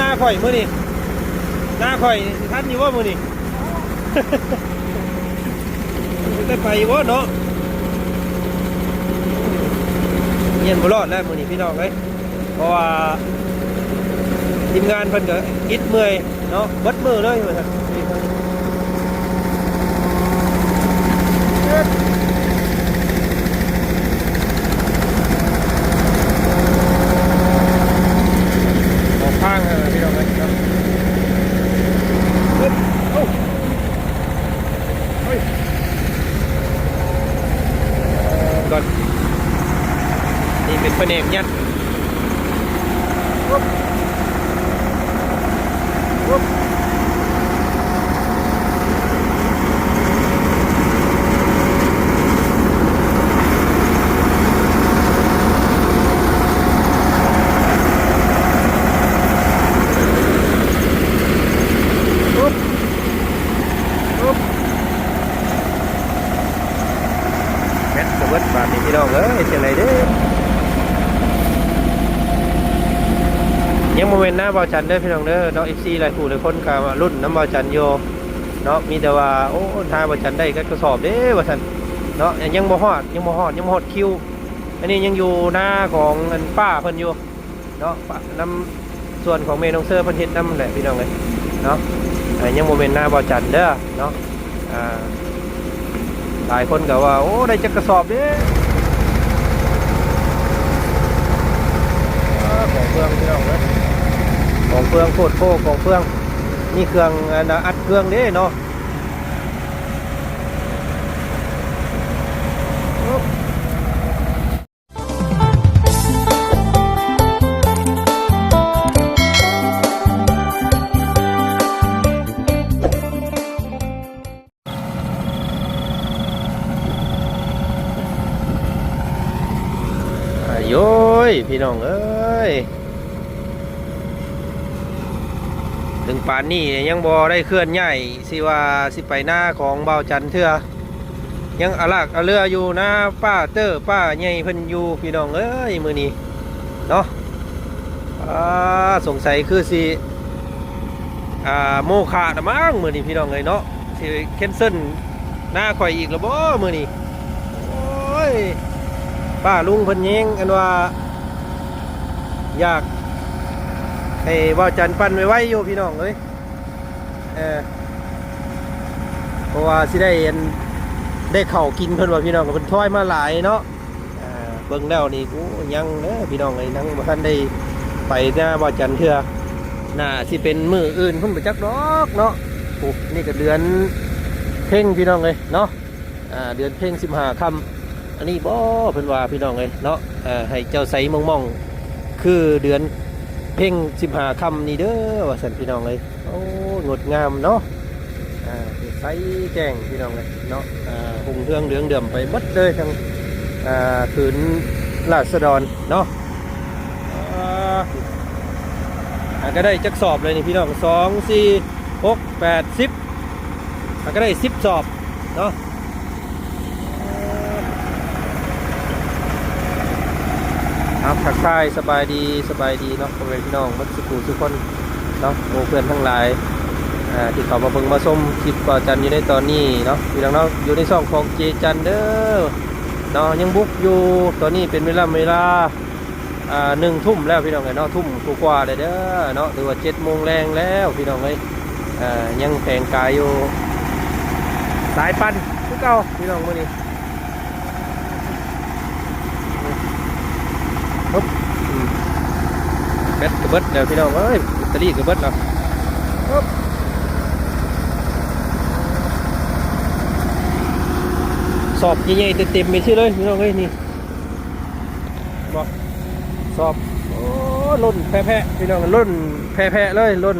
นาข่อยมื้อนี้นาข่อยท่านอยู่ว่ามื้อนี้ได้ไปบ่เนาะเงียนบ่รอดแล้วมื้อนี้พี่น้องเอ้ยเพราะว่าทีมงานเพิ่นก็อิดเมื่อยเนาะบดมือเลยว่าซั่นออกข้างเลยพี่น้องเอ้ยเนาะเฮ้ยเอ้าเฮ้ยเอ่อก่อนนี่เป็นประเนกยัดปุ๊บปุ๊บปุ๊บปุ๊บแค่สวัสดิ์บาทนี่พี่น้องเอ้ยเสียงไรเด้อ ยังโมเมนต์หน้าเบาจันเด้อพี่น้องเด้อเนาะเอฟซีหลายผู้หลายคนกามารุ่นน้ำบาจันโยเนาะมีแต่ว่าโอ้ทาเบาจันได้ก็กระสอบเด้อว่าซั่นเนาะยังบ่ฮอดยังบ่ฮอดยังบ่ฮอดคิวอันนี้ยังอยู่หน้าของอันป้าเพิ่นอยู่เนาะป้าน้ำส่วนของเมนองเซอร์เพิ่นเฮ็ดน้ำแหละพี่น้องเอ้ยเนาะยังโมเมนต์หน้าบาจันเด้อเนาะอ่าหลายคนก็ว่าโอ้ได้จักกระสอบเด้ออ่าของเฟืองพี่น้องเอ้ย ของเครื่องโคตรโคของเครื่องนี่เครื่องอันน่ะอัดเครื่องเด้เนาะอ่าโย้ยพี่น้องเอ้ย ถึงป่านนี้ยังบ่ได้เคลื่อนย้ายสิว่าสิไปหน้าของเบาจันเถือยังอาลากอาเรืออยู่น้าป้าเตอร์ป้าใหญ่เพิ่นอยู่พี่น้องเอ้ยมือนี้เนาะอ่าสงสัยคือสิอ่าโมฆะนะมั้งมือนี้พี่น้องเอ้ยเนาะสิแคนเซิลหน้าข่อยอีกแล้วบ่มือนี้โอ้ยป้าลุงเพิ่นแยงอันว่าอยาก ให้ว่าจันปั้นไว้ไว้อยู่พี่น้องเอ้ยเออเพราะว่าสิได้เห็นได้เข่ากินเพิ่นว่าพี่น้องเพิ่นถ้อยมาหลายเนาะเบิ่งแล้วนี่กูยังเด้อพี่น้องเอ้ยนั่งบ่ทันได้ไปหน้าว่าจันเทื่อน่าสิเป็นมืออื่นเพิ่นบ่จักดอกเนาะโอ้นี่ก็เดือนเพ่งพี่น้องเอ้ยเนาะอ่าเดือนเพ่ง15ค่ำอันนี้บ่เพิ่นว่าพี่น้องเอ้ยเนาะอ่อให้เจ้าใสมองๆคือเดือน เพ่งสิบหาคำนี่เด้อว่าสันพี่น้องเลยโอ้งดงามเนาะอ่าใสแจ้งพี่น้องเลยเนาะอ่าหงเรื่องเหลืองเดือมไปหมดเลยทั้งอ่าขืนราษฎรเนาะอ่าก็ได้จักสอบเลยนี่พี่น้องสองสี่หกแปดสิบก็ได้สิบสอบเนาะ ครับทักทายสบายดีสบายดีเนาะพ่อแม่พี่น้องมัสกูทุกคนเนาะโมเพื่อนทั้งหลายอ่าที่เขามาเบิ่งมาชมคลิปก่อจันอยู่ในตอนนี้เนาะพี่น้องเนาะอยู่ในช่องของเจจันเด้อเนาะยังบุกอยู่ตอนนี้เป็นเวลาเวลาอ่าหนึ่งทุ่มแล้วพี่น้องเอ้ยเนาะทุ่มกว่าๆเลยเด้อเนาะหรือว่าเจ็ดโมงแรงแล้วพี่น้องเอ้ยอ่ายังแปลงกายอยู่สายปันทุกเก่าพี่น้องมื้อนี้ ปุ๊บอืม แบตกระเบิดเดี๋ยวพี่น้องเอ้ยแบตเตอรี่กระเบิดแล้วสอบใหญ่ๆเต็มๆไปที่เลยพี่น้องเอ้ยนี่บอกสอบโอ้ล่นแพะๆพี่น้องล่นแพะๆเลยล่น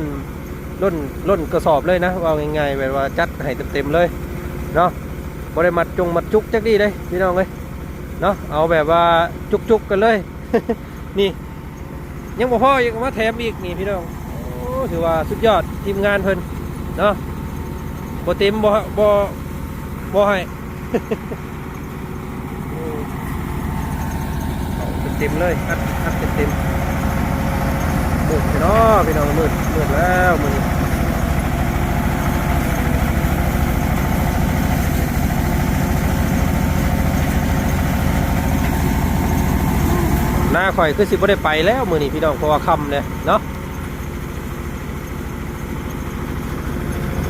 ล่นล่นกระสอบเลยนะว่าง่ายๆแบบว่าจัดให้เต็มๆเลยเนาะบริมัดจงมัดจุกจักดีเลยพี่น้องเอ้ยเนาะเอาแบบว่าจุกๆกันเลย นี่ ยังบ่พอยังมาแถมอีกนี่พี่น้องโอ้ถือว่าสุดยอดทีมงานเพิ่นเนาะบ่เต็มบ่บ่บ่ให้อืมเต็มเลยอัดอัดเต็มๆมืดเนาะพี่น้องมืดมืดแล้วมืด น้าข่อยคือสิบ่ได้ไปแล้วมือนี้พี่น้องเพราะว่าค่ำเลยเนาะ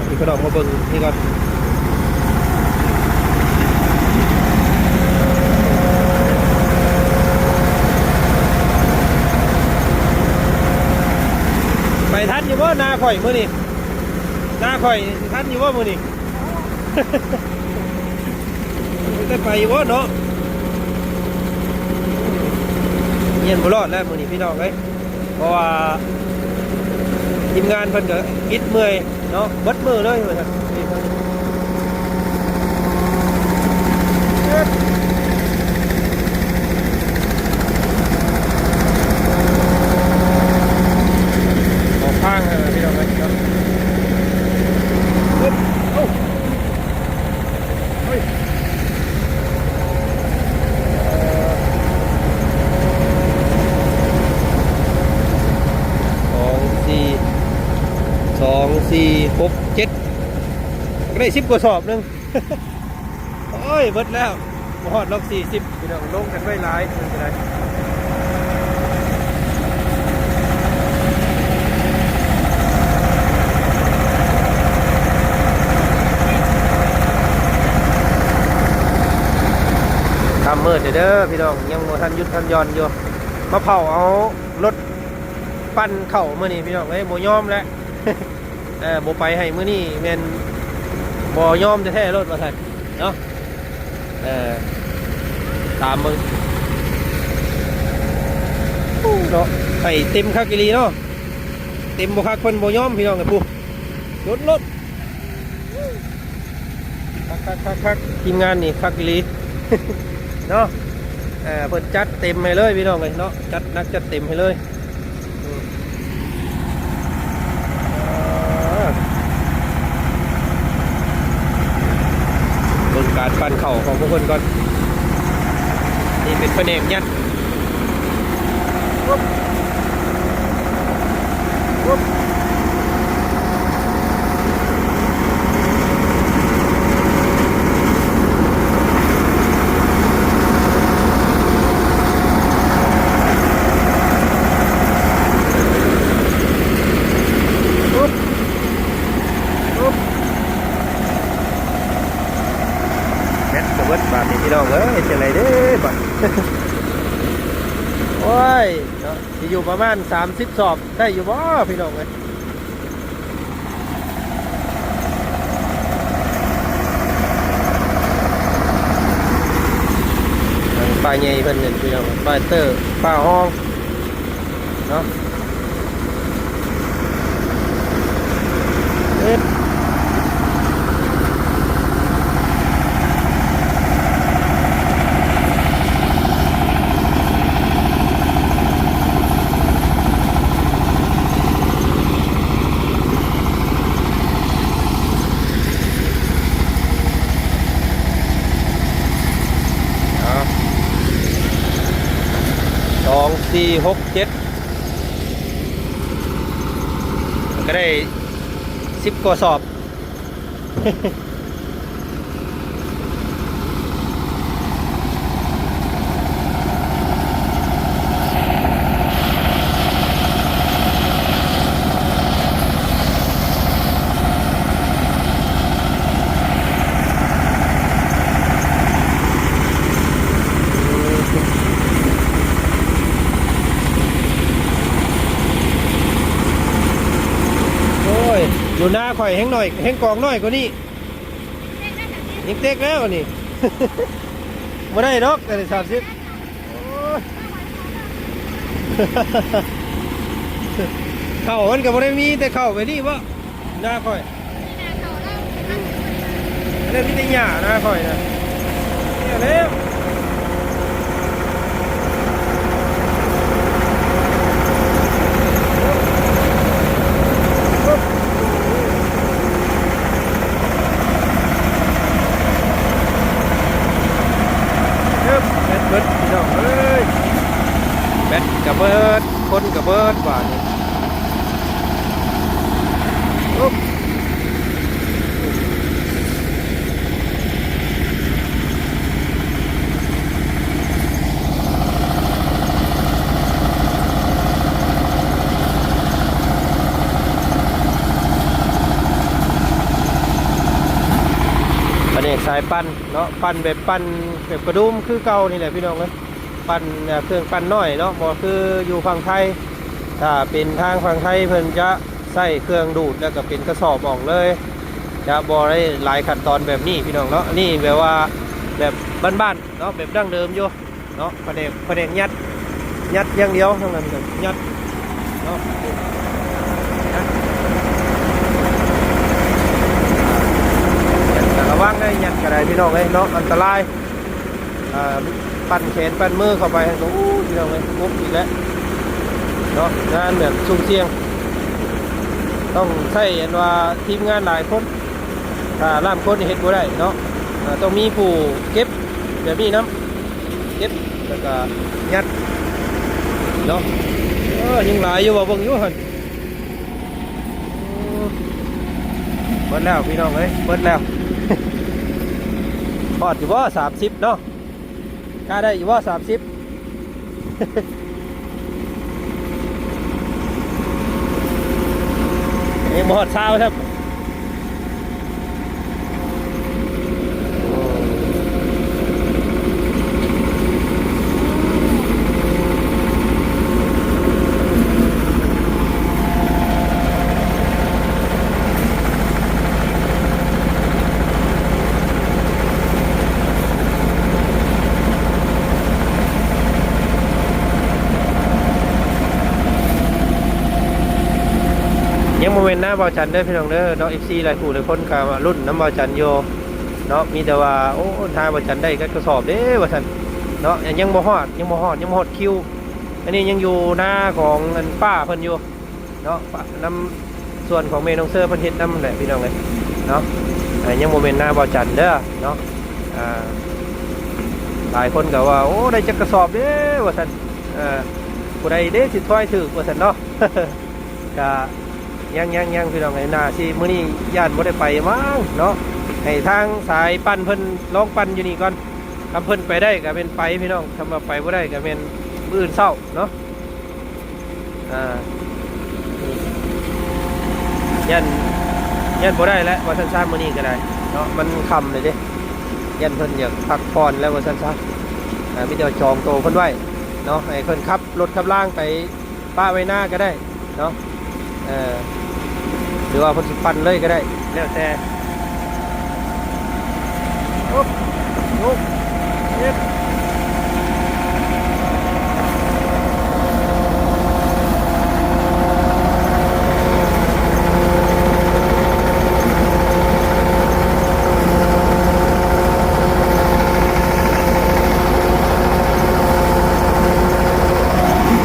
พี่พี่น้องมาเบิ่งนี่ก่อนไปทันอยู่บ่หน้าข่อยมือนี้หน้าข่อยทันอยู่บ่มือนี้ ได้ไปอยู่บ่เนาะ เงี ยนบุรอดแล้วมือนี้พี่น้องเอ้ยเพราะว่าทีมงานเพิ่นก็อิดเมื่อยเนาะบดมือเลยเหมือนกันอกข้างเออพี่น้องเอ้ยเนาะปึ๊บเอ้าเฮ้ยเอ่อ สองสี่สองสี่หก เจ็ดได้สิบกว่าสอบหนึงโอ้ยเบิดแล้วมาฮอดล็อกสี่สิบพี่น้องลงกันไว้หลายเป็นไรทำมืดเด้อพี่น้องยังโมทันยุดทันยอนอยู่มาเผาเอารถ ปั้นเข่ามื่อนี้พี่น้องเอ้ยโบยอมแล้ว เออโบไปให้มื่อนี้แมนโบยอมจะแท้รถมาใส่เนาะเออตามมึงอู้เนาะไข่เต็มคักกิลีเนาะเต็มบคักคนโบยอมพี่น้องกันปูรถรถคักคักคักคักทีมงานนี่คักกิลีเนาะเออเปิดจัดเต็มให้เลยพี่น้องเลยเนาะจัดนักจัดเต็มให้เลย เบิ่งการ ปันเข่าของพวกคนก่อน นี่เป็นประเนกยัดปุ๊บปุ๊บปุ๊บปุ๊บ แมทกระเบิดบาทนี่พี่น้องเอ้ยเฮ็ดจังไดเด้อบัด โอ้ยเนาะสิอยู่ ประมาณ 30 สอบ ได้อยู่บ่พี่น้องเลยปลาใหญ่เพิ่นนี่พี่น้องปลาเตอร์ปลาห้องเนาะเอ๊ะ เอาสองสี่ หกเจ็ดก็ได้สิบกว่าสอบ โอ้ยอยู่หน้าข่อยแห้งหน่อยแห้งกองหน่อยกว่านี้ยิงเต็กแล้วนี่ มาได้ดอกแต่สามสิบเข่ามันก็บ่ได้มีแต่เข่าไปนี่วะหน้าข่อยเรื่องมีแต่หญ้าหน้าข่อยนะเนี่ยแล้วปุ๊บ เอิบแบดเบิดพี่น้องเอ้ยแบดกับเบิดคนกับเบิดว่านี่ายปั้นเนาะปั้นแบบปั้นแบบกระดุมคือเก่านี่แหละพี่น้องเอ้ยปั้นเอ่อเครื่องปั้นน้อยเนาะบ่คืออยู่ฝั่งไทย ถ้าเป็นทางฝั่งไทยเพิ่นจะใส่เครื่องดูดแล้วก็เป็นกระสอบออกเลยจะบ่ได้หลายขั้นตอนแบบนี้พี่น้องเนาะนี่แบบว่าแบบบ้านๆเนาะแบบดั้งเดิมอยู่เนาะประเดกประเดกยัดยัดอย่างเดียวเท่านั้นยัดเนาะยัดยัดแต่ระวังได้ยัดกระไดพี่ น้องเอ้ยเนาะอันตรายอ่าปั่นแขนปั่นมือเข้าไปโอ้พี่น้องเอ้ยปุ๊บอีกแล้วเนาะงานแบบสุ่มเสี่ยง ต้องใช้อันว่าทีมงานหลายคนถ้าล่ามคนเฮ็ดบ่ได้เนาะต้องมีผู้เก็บแบบนี้น้ำเก็บแล้วก็ยัดเนาะยังหลายอยู่บ่เบิ่งอยู่หั่นโอ้เบิดแล้วพี่น้องเอ้ยเบิดแล้ว พอดอยู่ว่าสามสิบเนาะกล้าได้อยู่ว่าสามสิบเอ็มหอดเช้าครับ หน้าบาจันเด้พี่น้องเด้อเนาะเอฟซีหลายคู่หลายคนก็มารุ่นน้ำบาจันโยเนาะมีแต่ว่าโอ้ทายเบาจันได้ก็กระสอบเด้ว่าซั่นเนาะยังบ่ฮอดยังบ่ฮอดยังบ่ฮอดคิวอันนี้ยังอยู่หน้าของอันป้าเพิ่นอยู่เนาะป้าน้ำส่วนของเมนองเซอร์เพิ่นเฮ็ดน้ำแหละพี่น้องเลยเนาะยังโมเมนต์หน้าบาจันเด้อเนาะอ่าหลายคนก็ว่าโอ้ได้จักกระสอบเด้ว่าซั่นเอ่าผู้ใดเด้สิถอยถือว่าซั่นเนาะก็ ยังยังยังพี่น้องไอ้นาสิมื้อนี้ญาติบ่ได้ไปมั้งเนาะให้ทางสายปั้นเพิ่นลองปั้นอยู่นี่ก่อนทำเพิ่นไปได้ก็เป็นไปพี่น้องทำมาไปบ่ได้ก็เป็นมื้ออื่นเช้าเนาะอ่ายันยันบ่ได้แล้วว่าซั่นๆมื้อนี้ก็ได้เนาะมันค่ำเลยเด้ยันเพิ่นอยากพักผ่อนแล้วว่าซั่นๆอ่ามีแต่ว่าจองโตเพิ่นไว้เนาะให้เพิ่นขับรถขับล่างไปป้าไว้หน้าก็ได้เนาะ เออหรือว่าเพนสิปันเลยก็ได้แล้วแต่โอ๊บโอ๊บเย็ด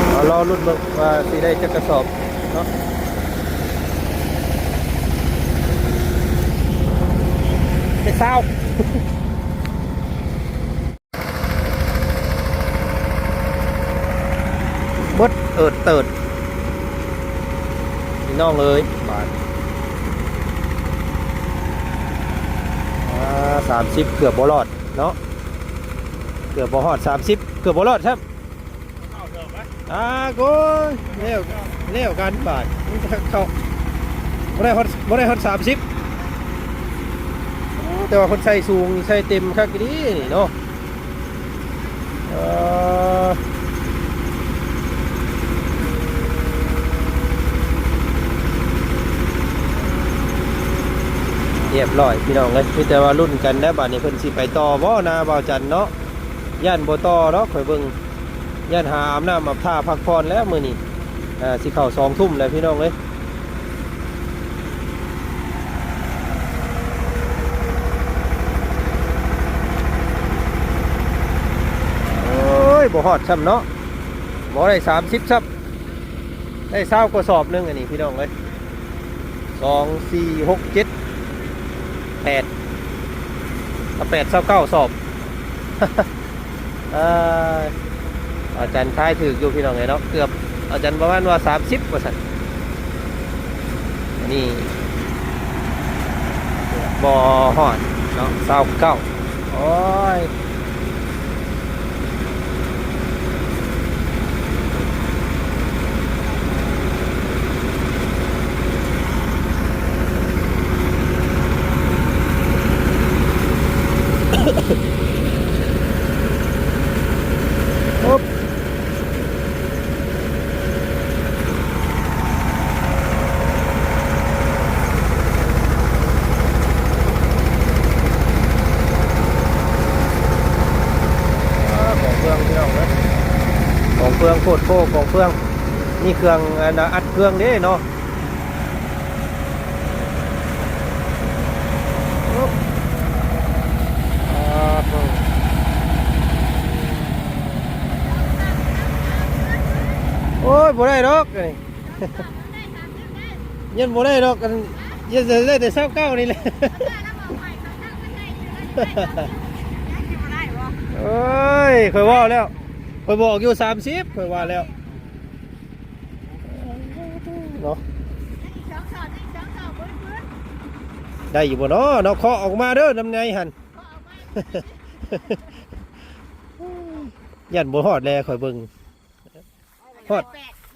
เอารอรุ่นเบิ่งว่าสิได้จะกระสอบ สิบเกือบบ่รอดเนาะเกือบบ่ฮอสิบเกือบบ่รอดครับอ่าโก้เร็วเร็วกันบาทเข้าบ่ได้ฮอดบ่ได้ฮอสิบแต่ว่าคนใส่สูงใส่เต็มคักดีเนาะเอ่อ เรียบร้อยพี่น้องเลยมีแต่ว่ารุ่นกันได้บัดนี้เพิ่นสิไปต่อบ่นาบ่าวจันเนาะย่านบ่ต่อเนาะข่อยเบิ่งย่านหาอาบน้ำอาบท่าพักผ่อนแล้วมื้อนี้อ่าสิเข้าสองทุ่มแล้วพี่น้องเอ้ยโอ้ยบ่ฮอดซ้ำเนาะบ่ได้สามสิบซ้ำได้เศร้ากว่าสอบนึงอันนี้พี่น้องเลยสองสี่หกเจ็ดแปดเอาแปดเศร้าเก้าสอบอาจารย์ท้ายถืออยู่พี่น้องไงเนาะเกือบอาจารย์ประมาณว่าสามสิบกว่าสันนี่บ่ฮอดเนาะเศร้าเก้าโอ้ย ปุ๊บอ่าของเฟืองพี่น้องนะของเฟือง โคตรโคของเฟืองนี่เครื่องอัดเครื่องเด้เนาะปุ๊บอ่าปุ๊บโอ้ยบ่ได้ดอกยันบ่ได้ดอกกันยันได้แต่เศร้าเก้านี่แหละเอ้ยเคยว่าแล้ว เคยบอกอยู่สามสิบเคยว่าแล้วเนาะได้อยู่บ่เนาะเนาะเคาะออกมาเด้อน้ำไงหันยันบ่ฮอดแลข่อยเบิ่งฮอด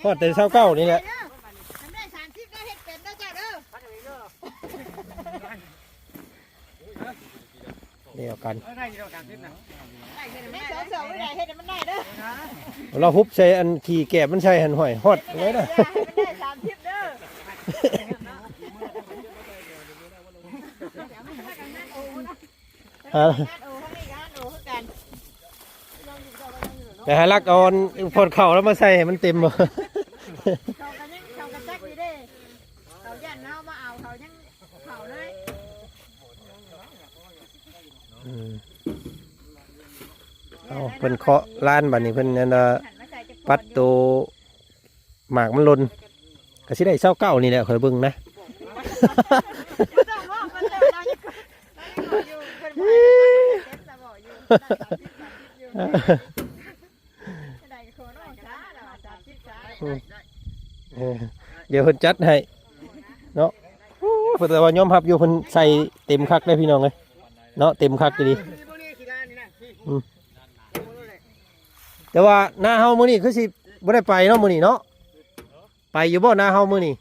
ฮอดแต่เช้าเก้านี่แหละทำได้สามสิบก็เฮ็ดเป็นแล้วจ้ะเด้อเดียวกัน ได้เฮ็ดไม่สองสองไม่ได้เฮ็ดให้มันได้เด้อเราฮุบใส่อันขี่แกบมันใช่หันห้อยฮอดเลยนะให้มันได้สามสิบเด้อฮะงานโอ้ข้างนี้งานโอ้ข้างกันแต่หาลักเอาอันพอดเข่าแล้วมาใส่ให้มันเต็มบ่เขากันยังเขากันจักอยู่เด้เขายันเฮามาเอาเขายังเขาเลยอืม เอาเพิ่นเคาะล้านบัดนี้เพิ่นนั่นน่ะหันมาใส่จักรปัดโตหมากมันหลนก็สิได้เศร้าเก้านี่แหละข่อยเบิ่งนะต้งนเอยู่เพิ่นบ่ให้เต็มสะบ่อเดี๋ยวเพิ่นจัดให้เนาะโอ้เพิ่นแต่ว่ายอมรับอยู่เพิ่นใส่เต็มคักได้พี่น้องเอ้ยเนาะเต็มคักดี อืม แต่ว่าหน้าเฮามื้อนี้คือสิบ่ได้ไปเนาะมื้อนี้เนาะไปอยู่บ่หน้าเฮามื้อนี้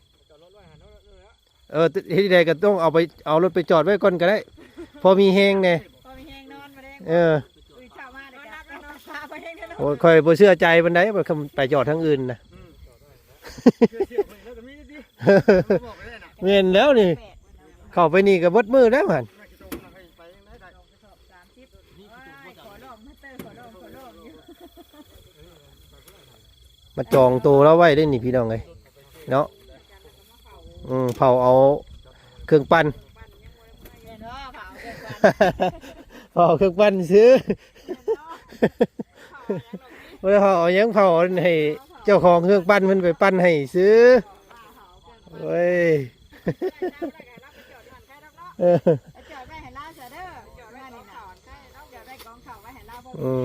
เออที่ใดก็ต้องเอาไปเอารถไปจอดไว้ก่อนก็ได้ พอมีแฮงแน่พอมีแหงนอนมาเด้เอออุ้ยเช้ามาเด้จ้ะไปนอนพาไปเฮงเด้อโอ้ยค่อยบ่เชื่อใจปานใดบ่คำไปจอดทางอื่นนะเห็นแล้วนี่ เข้าไปนี่ก็เบดมือแล้วมัน สามสิบขอลมมาเตอร์ขอลมขอลมอยู่ มาจองตัวแล้วไว้ได้นี่พี่น้องเลยเนาะอืมเผาเอาเครื่องปั้นเห็นว่าเผาเครื่องปั้นซื้อเมื่อเผายังเผาให้เจ้าของเครื่องปั้นมันไปปั้นให้ซื้อเว้ยเออเสาวม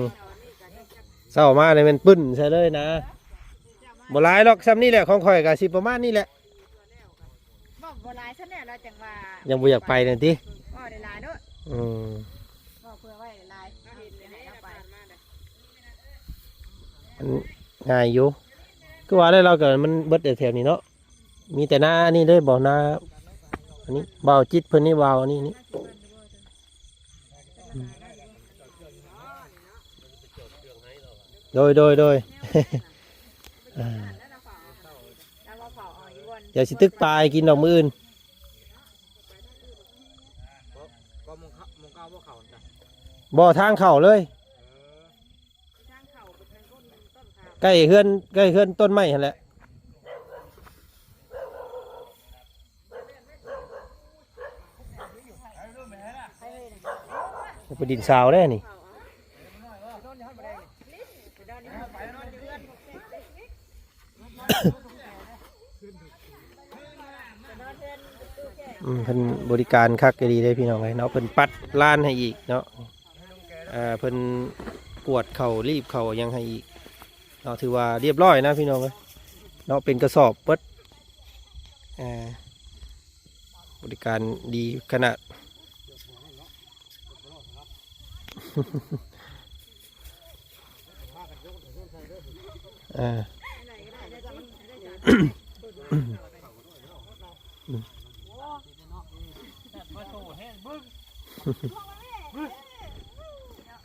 เศร้ามาเลยมันปึ้นใช่เลยนะ บ่หลายหรอกซ้ำนี่แหละของข่อยกับสิประมาณนี้แหละบ่บ่หลายซะแน่เราจังว่ายังบ่อยากไปเนี่ยติบ่ได้หลายเด้ออืมบ่เพื่อไว้ได้หลายดินให้เราไปมันง่ายอยู่ก็ว่าได้เราเกิดมันเบิดแต่แถวนี้เนาะมีแต่หน้านี่ได้บ่หน้าอันนี้เบาจิตเพิ่นนี่เบาอันนี้นี่อืมโดยโดยโดยอ่าแล้ว เราเผาเอย่าสิตึกปลายกินดอกมืออื่นก็มงเขามงเก้าพวกเขาจ้ะบ่อทางเข่าเลยทางเข่าเป็นทานต้นขาใกล้เฮือนใกล้เฮือนต้นไม้หั่นแหละไปดินสาวได้นี่ เพิ่นบริการคักก็ดีได้พี่น้องเลยเนาะเพิ่นปัดล้านให้อีกเนาะอ่าเพิ่นกวดเข่ารีบเข่ายังให้อีกเนาะถือว่าเรียบร้อยนะพี่น้องเลยเนาะเป็นกระสอบเปิดอ่าบริการดีขนาดอ่า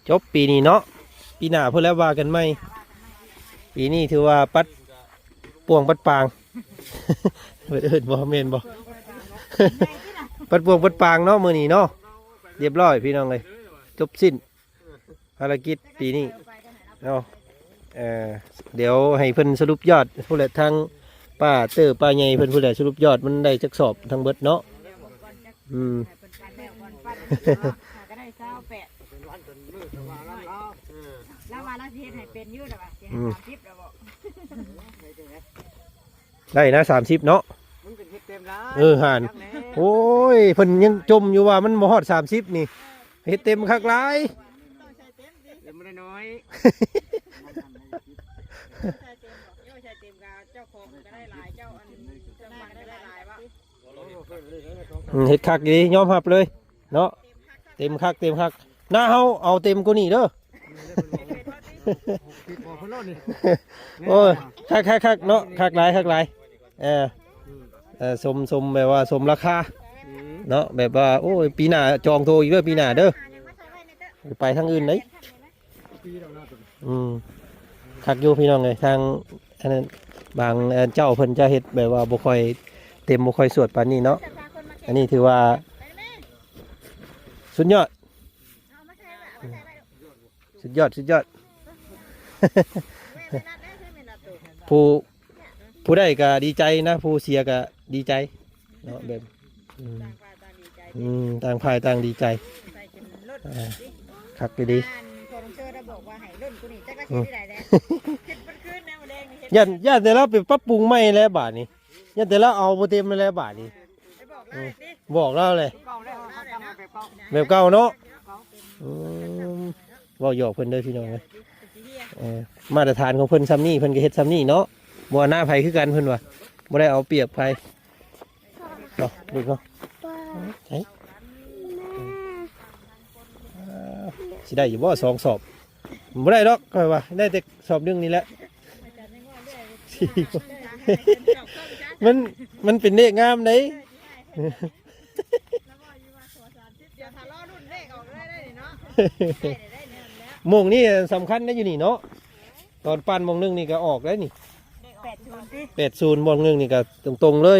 จบปีนี้เนาะปีหน้าเพื่อแล้วว่ากันไหมปีนี้ถือว่าปัดป่วงปัดปางเปิดเอิบ่เมนบ่ปัดป่วงปัดปางเนาะมือนี้เนาะเรียบร้อยพี่น้องเลยจบสิ้นภารกิจปีนี้เนาะเออเดี๋ยวให้เพิ่นสรุปยอดผู้แหละทางป้าเตอร์ป้าใหญ่เพิ่นผู้แหละสรุปยอดมันได้จักสอบทั้งเบิดเนาะอืม ก็ได้เศร้าแปดเป็นวันเป็นมื้อแต่ว่าเราเราเออแล้วมาแล้วสิเฮ็ดให้เป็นอยืดหรอวะสิให้สามสิบแล้วบอกให้ได้ไหมได้นะสามสิบเนาะมึงเป็นเฮ็ดเต็มแล้วเออห่านโอ้ยเพิ่นยังจมอยู่ว่ามันบ่ฮอดสามสิบนี่เฮ็ดเต็มคักหลายต้องใช้เต็มสิเต็มไม่ได้น้อยใช้เต็มบอกโยใช้เต็มกับเจ้าของก็ได้หลายเจ้าอันเจ้าบ้านก็ได้หลายวะอืมเฮ็ดคักดียอมรับเลย เนาะเต็มคักเต็มคักหน้าเฮาเอาเต็มกว่านี้เด้อคิดบอกเพิ่นโลดนี่โอ้ยคักคักคักเนาะคักหลายคักหลายเออเออสมสมแบบว่าสมราคาอืมเนาะแบบว่าโอ้ยปีหน้าจองโทรอีกเด้อปีหน้าเด้อไปทางอื่นไหนปีแล้วนะตัวอืมคักอยู่พี่น้องเลยทางอันนั้นบางเอ่อเจ้าเพิ่นจะเฮ็ดแบบว่าบ่ค่อยเต็มบ่ค่อยสวดปานนี้เนาะอันนี้ถือว่า สุดยอด สุดยอด สุดยอด ผู้ผู้ได้ก็ดีใจนะ ผู้เสียก็ดีใจเนาะแบบอืมอืมต่างฝ่ายต่างดีใจอ่าคักดีพอน้องเชิดได้บอกว่าให้รุ่นกูนี่จักได้คิดได้แล้วคิดมันขึ้นแนวแดงนี่เห็นยันยันแต่ละไปปรับปรุงใหม่แล้วบาทนี้ยันแต่ละเอาบ่เต็มแล้วบาทนี้ไปบ อกได้ดิบอกเราเลยเก่าแล้วเขาทำมาแบบเก่าแบบเก่าเนาะอืมเว่าหยอกเพิ่นเด้อพี่น้องเอ้ยเออมาตรฐานของเพิ่นซ้ำนี่เพิ่นก็เฮ็ดซ้ำนี่เนาะบ่หน้าไผคือกันเพิ่นว่าบ่ได้เอาเปรียบไผเนาะดูเนาะใช่สิได้อยู่บ่สองสอบบ่ได้ดอกก็ว่า ได้แต่สอบหนึงนี่แหละสี่คนมันมันเป็นเลขงามเด้ เดี๋ยวถ้ารอรุ่นเลขออกได้ได้เนาะโมงนี่สำคัญนะอยู่นี่เนาะตอนปั้นโมงหนึงนี่ก็ออกแล้วนี่แปดศูนย์สิแปดศูนย์โมงหนึงนี่ก็ตรงๆเลย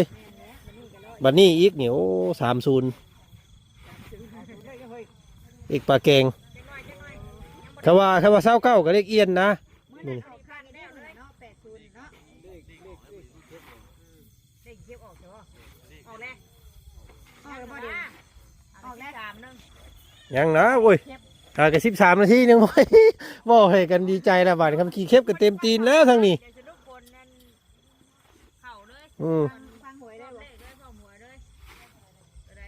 บัดนี้อีกนี่โอ้สามศูนย์อีกปลาแกงคำว่าคำว่าเศร้าเก้ากับเลขเอียนนะนี่ ออกข้างได้เลยเนาะแปดศูนย์เนาะเลขเก็บออกเถอะออกแล้วออกแล้วบ่เดี๋ยวออกแล้วสามนึง ยังนะโอ้ยหากระสิบสามนาทีนึงไว้บอกให้กันดีใจละบาดคำขี้เข็บกันเต็มตีนแล้วทางนี้เดี๋ยวจะลูกบนนั่นเข่าเลยอืมฟังหวยได้บ่ได้ฟังหวยเลยอะไร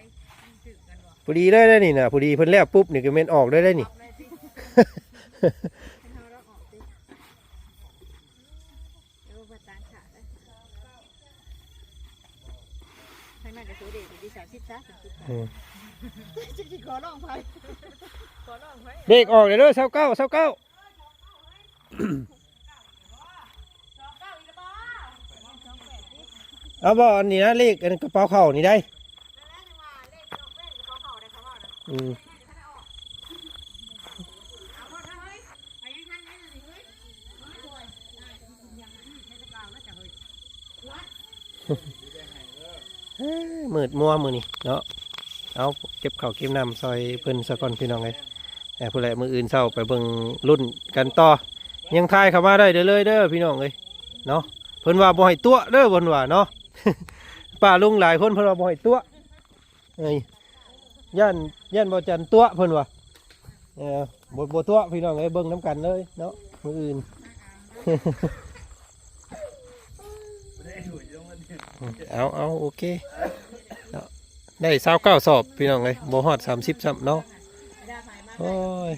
ถึงกันบ่พอดีได้ได้นี่นะพอดีเพิ่นแล้วปุ๊บนี่ก็เม่นออกได้ได้นี่ออกเลยสิให้เราออกสิเดี๋ยวบ่ตาม อเด็กดีสามสิบซะสามสิบอืมจะขอลองไพ่ขอลองไพ่เด็กออกเลยเด้อเศร้าเก้าเศร้าเก้าเอาบ่อันนี้นะเลขอันกระเป๋าเข่านี่ได้อืมเอ้ยมืดมัวมือนี่เนาะ เอาเก็บข้าวเก็บน้ำซอยเพิ่นสะก่อนพี่น้องเลยแผู้ใดมืออื่นเศร้าไปเบิ่งรุ่นกันต่อ ยังทายเข้ามาได้เด้อเลยเด้อพี่น้องเลยเนาะเพิ่นว่าบ่ให้ตัวเด้อเพิ่นว่าเนาะป้าลุงหลายคนเพิ่นว่าบ่ให้ตัวเอ้ยย่านย่านบ่จันตัวเพิ่นว่าเออบ่บ่ตัวพี่น้องเอ้ยเบิ่งน้ำกันเลยเนาะมืออื่นเอาเอาโอเค ได้สาวเก้าสอบพี่น้องเลยโมฮอดสามสิบสามเนาะโอ้ย